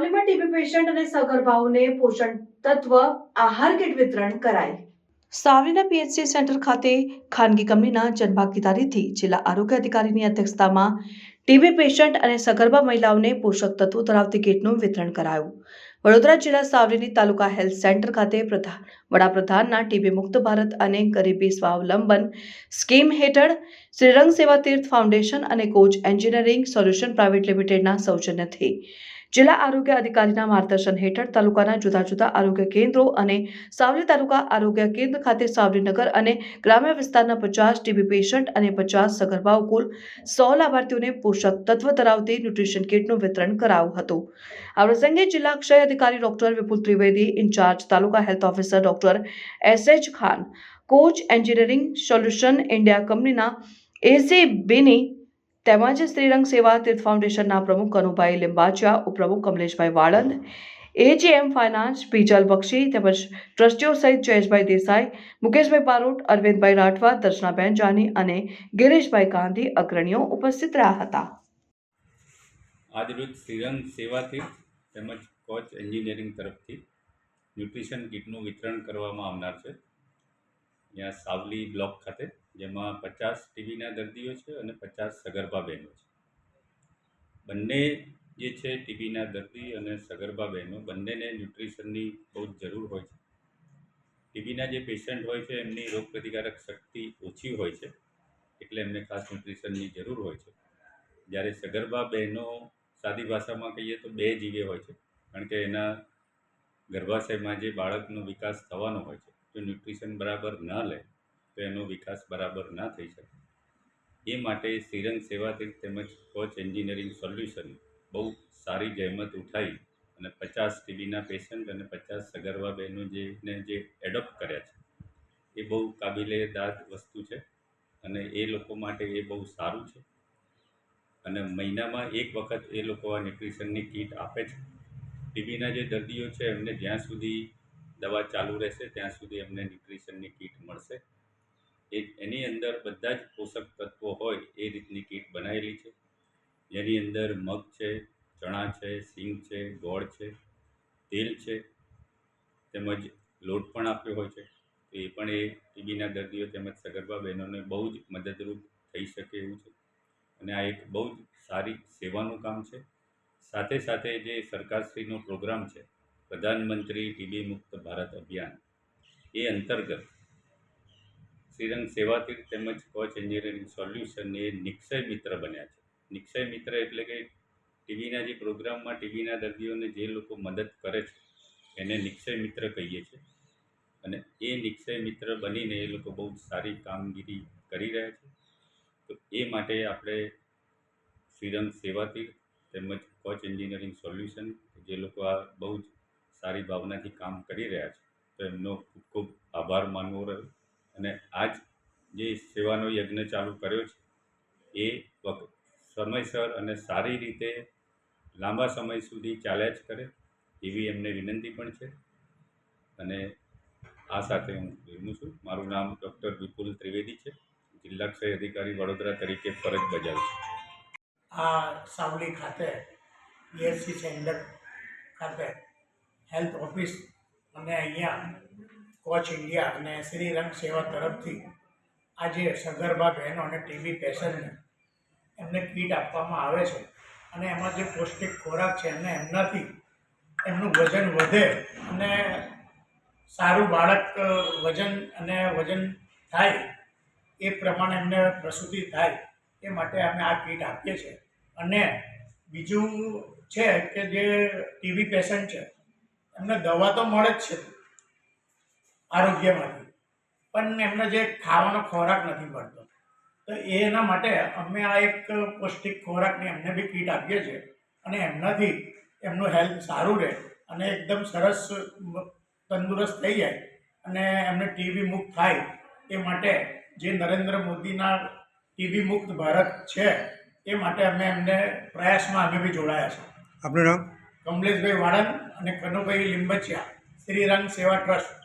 સાવલીમાં TB patient અને સગર્ભાઓને પોષણ તત્વ આહાર કીટ વિતરણ કરાય. સાવલીના પીએચસી સેન્ટર ખાતે ખાનગી કંપનીના જનભાગીદારીથી જિલ્લા આરોગ્ય અધિકારીની અધ્યક્ષતામાં ટીબી પેશન્ટ અને સગર્ભા મહિલાઓને પોષક તત્વો ધરાવતી કીટનું વિતરણ કરાયું. વડોદરા જિલ્લા સાવલીની તાલુકા હેલ્થ સેન્ટર ખાતે પ્રધાન વડાપ્રધાનના ટીબી મુક્ત ભારત અને ગરીબી સ્વાવલંબન સ્કીમ હેઠળ શ્રીરંગ સેવા તીર્થ ફાઉન્ડેશન અને કોચ એન્જિનિયરિંગ સોલ્યુશન પ્રાઇવેટ લિમિટેડના સૌજન્યથી જિલ્લા આરોગ્ય અધિકારીના માર્ગદર્શન હેઠળ તાલુકાના જુદા જુદા આરોગ્ય કેન્દ્રો અને સાવલી તાલુકા આરોગ્ય કેન્દ્ર ખાતે સાવલીનગર અને ગ્રામ્ય વિસ્તારના પચાસ ટીબી પેશન્ટ અને પચાસ સગર્ભાઓ કુલ સો લાભાર્થીઓને પોષક તત્વ ધરાવતી ન્યુટ્રિશન કીટનું વિતરણ કરાયું હતું. આ પ્રસંગે જિલ્લા ક્ષય અધિકારી doctor Vipul Trivedi, in-charge taluka health officer doctor S H Khan, coach engineering solution India કંપનીના એસી બેની તેમજ શ્રીરંગ સેવા તીર્થ ફાઉન્ડેશનના પ્રમુખ કનુભાઈ લિંબાચિયા, ઉપપ્રમુખ કમલેશભાઈ વાળંદ એજીએમ ફાઇનાન્સ, પીજલ બક્ષી તેમજ ટ્રસ્ટીઓ સહિત જયેશભાઈ દેસાઈ, મુકેશભાઈ પારોટ, અરવિંદભાઈ રાઠવા, દર્શનાબેન જાની અને ગિરીશભાઈ ગાંધી અગ્રણીઓ ઉપસ્થિત રહ્યા હતા. આજરોજ શ્રીરંગ સેવાથી તેમજ કોચ એન્જિનિયરિંગ તરફથી ન્યુટ્રિશન કીટનું વિતરણ કરવામાં આવનાર છે. અહીંયા સાવલી બ્લોક ખાતે જેમાં પચાસ ટીબીના દર્દીઓ છે અને પચાસ સગર્ભા બહેનો છે. બંને જે છે ટીબીના દર્દી અને સગર્ભા બહેનો, બંનેને ન્યુટ્રિશનની બહુ જ જરૂર હોય છે. ટીબીના જે પેશન્ટ હોય છે, એમની રોગપ્રતિકારક શક્તિ ઓછી હોય છે, એટલે એમને ખાસ ન્યુટ્રિશનની જરૂર હોય છે. જ્યારે સગર્ભા બહેનો સાદી ભાષામાં કહીએ તો બે જીવે હોય છે, કારણ કે એના ગર્ભાશયમાં જે બાળકનો વિકાસ થવાનો હોય છે જો ન્યુટ્રિશન બરાબર ન લે. એનો વિકાસ બરાબર ના થઈ શકે. એ માટે સિરંગ સેવાથી તેમજ કોચ એન્જિનિયરિંગ સોલ્યુશન બહુ સારી જહેમત ઉઠાવી અને પચાસ ટીબીના પેશન્ટ અને પચાસ સગર્ભા બહેનો જેને જે એડોપ્ટ કર્યા છે, એ બહુ કાબિલેદાર વસ્તુ છે અને એ લોકો માટે એ બહુ સારું છે. અને મહિનામાં એક વખત એ લોકો આ ન્યુટ્રિશનની કીટ આપે છે. ટીબીના જે દર્દીઓ છે એમને જ્યાં સુધી દવા ચાલુ રહેશે, ત્યાં સુધી એમને ન્યુટ્રિશનની કીટ મળશે. એ એની અંદર બધા જ પોષક તત્વો હોય એ રીતની કીટ બનાવેલી છે. જેની અંદર મગ છે, ચણા છે, સિંગ છે, ગોળ છે, તેલ છે, તેમજ લોટ પણ આપ્યો હોય છે. તો એ પણ એ ટીબીના દર્દીઓ તેમજ સગર્ભા બહેનોને બહુ જ મદદરૂપ થઈ શકે એવું છે. અને આ એક બહુ જ સારી સેવાનું કામ છે. સાથે સાથે જે સરકારશ્રીનો પ્રોગ્રામ છે, પ્રધાનમંત્રી ટીબી મુક્ત ભારત અભિયાન, એ અંતર્ગત શ્રીરંગ સેવાતીર્થ તેમજ કોચ એન્જિનિયરિંગ સોલ્યુશન એ નિક્ષય મિત્ર બન્યા છે. નિક્ષય મિત્ર એટલે કે ટીવીના જે પ્રોગ્રામમાં ટીબીના દર્દીઓને જે લોકો મદદ કરે છે, એને નિક્ષય મિત્ર કહીએ છીએ. અને એ નિક્ષય મિત્ર બનીને એ લોકો બહુ સારી કામગીરી કરી રહ્યા છે. તો એ માટે આપણે શ્રીરંગ સેવાતીર્થ તેમજ કોચ એન્જિનિયરિંગ સોલ્યુશન જે લોકો આ બહુ જ સારી ભાવનાથી કામ કરી રહ્યા છે. તો એમનો ખૂબ ખૂબ આભાર માનવો રહ્યો. અને આજ જે સેવાનો યજ્ઞ ચાલુ કર્યો છે, એ વખત સમયસર અને સારી રીતે લાંબા સમય સુધી ચાલ્યા જ કરે, એવી એમને વિનંતી પણ છે. અને આ સાથે હું વિરમું છું. મારું નામ ડૉક્ટર વિપુલ ત્રિવેદી છે. જિલ્લા ક્ષય અધિકારી વડોદરા તરીકે ફરજ બજાવું છું. આ સાવલી ખાતે બીએસસી સેન્ટર ખાતે હેલ્થ ઓફિસ અને અહીંયા કોચ ઇન્ડિયા અને શ્રીરંગ સેવા તરફથી આજે સગર્ભા બહેનો અને ટીબી પેશન્ટને એમને કીટ આપવામાં આવે છે અને એમાં જે પૌષ્ટિક ખોરાક છે એમને એમનાથી એમનું વજન વધે અને સારું બાળક વજન અને વજન થાય એ પ્રમાણે એમને પ્રસૂતિ થાય એ માટે અમે આ કીટ આપીએ છીએ. અને બીજું છે કે જે ટીબી પેશન્ટ છે, એમને દવા તો મળે જ છે. આરોગ્યમાંથી. પણ એમને જે ખાવાનો ખોરાક નથી મળતો. તો એના માટે અમે આ એક પૌષ્ટિક ખોરાકની એમને બી કીટ આપીએ છીએ અને એમનાથી એમનું હેલ્થ સારું રહે અને એકદમ સરસ તંદુરસ્ત થઈ જાય અને એમને ટીબી મુક્ત થાય એ માટે જે નરેન્દ્ર મોદીના ટીબી મુક્ત ભારત છે એ માટે અમે એમને પ્રયાસમાં અમે બી જોડાયા છે આપણું નામ? કમલેશભાઈ વાળંદ અને કનુભાઈ લીંબચિયા શ્રીરંગ સેવા ટ્રસ્ટ.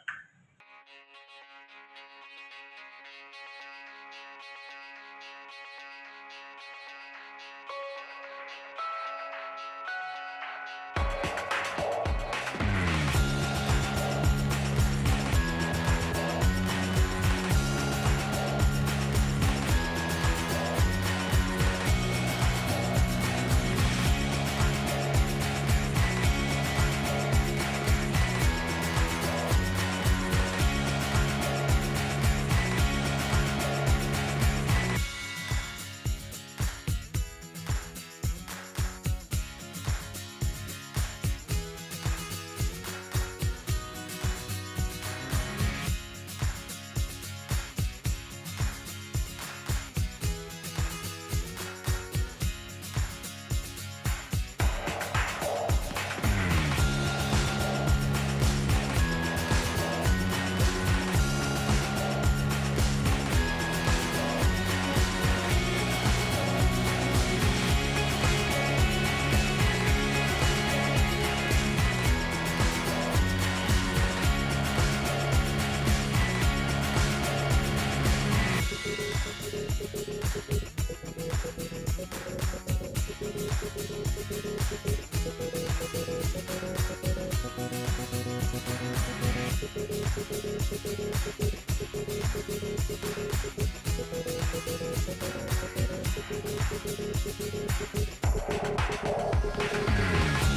Thank